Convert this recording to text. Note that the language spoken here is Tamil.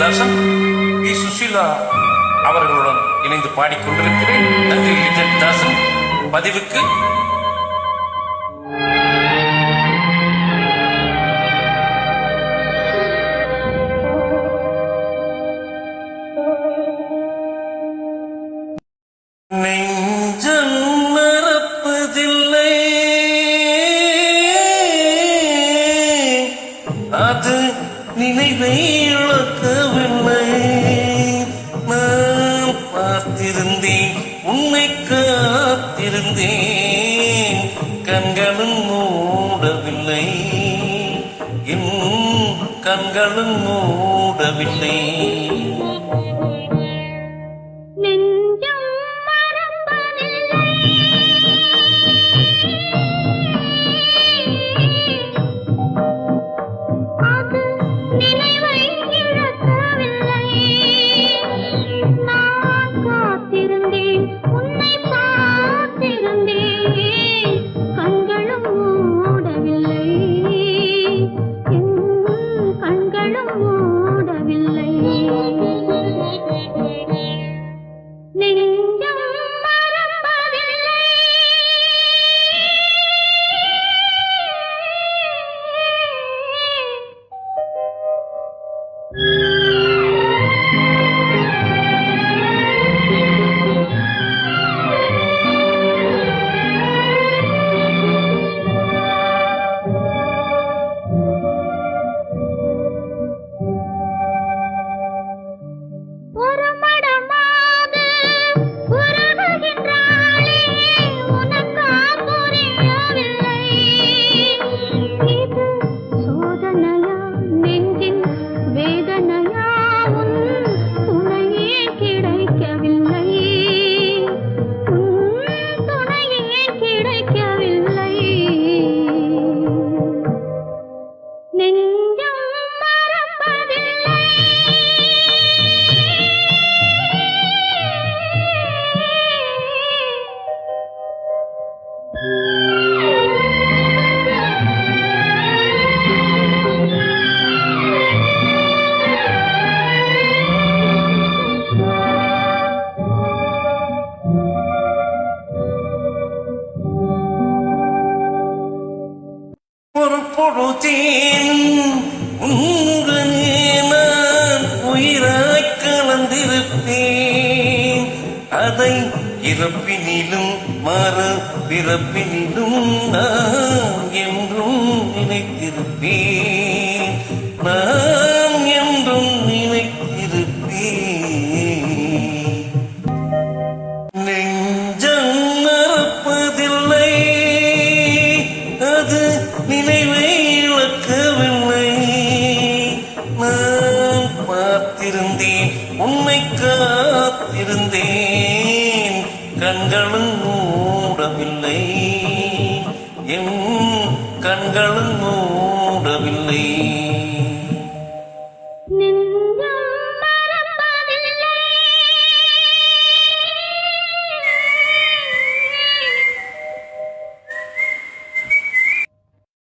கண்ணதாசன் வி சுசீலா அவர்களுடன் இணைந்து பாடிக்கொண்டிருக்கிறேன். நன்றி லிஜன் தாசன் பதிவுக்கு நினைவை இழக்கவில்லை. நான் பார்த்திருந்தேன் உன்னை காத்திருந்தேன். கண்களும் மூடவில்லை. இன்னும் கண்களும் மூடவில்லை. ஒரு பொழுதேன் நான் உயிராய் கலந்திருப்பேன். அதை இறப்பினிலும் மறு பிறப்பினிலும் நான் என்றும் நினைத்திருப்பேன். நான் காத்திருந்தேன் உன்னை காத்திருந்தேன். கண்களும் மூடவில்லை என் கண்களும் மூடவில்லை.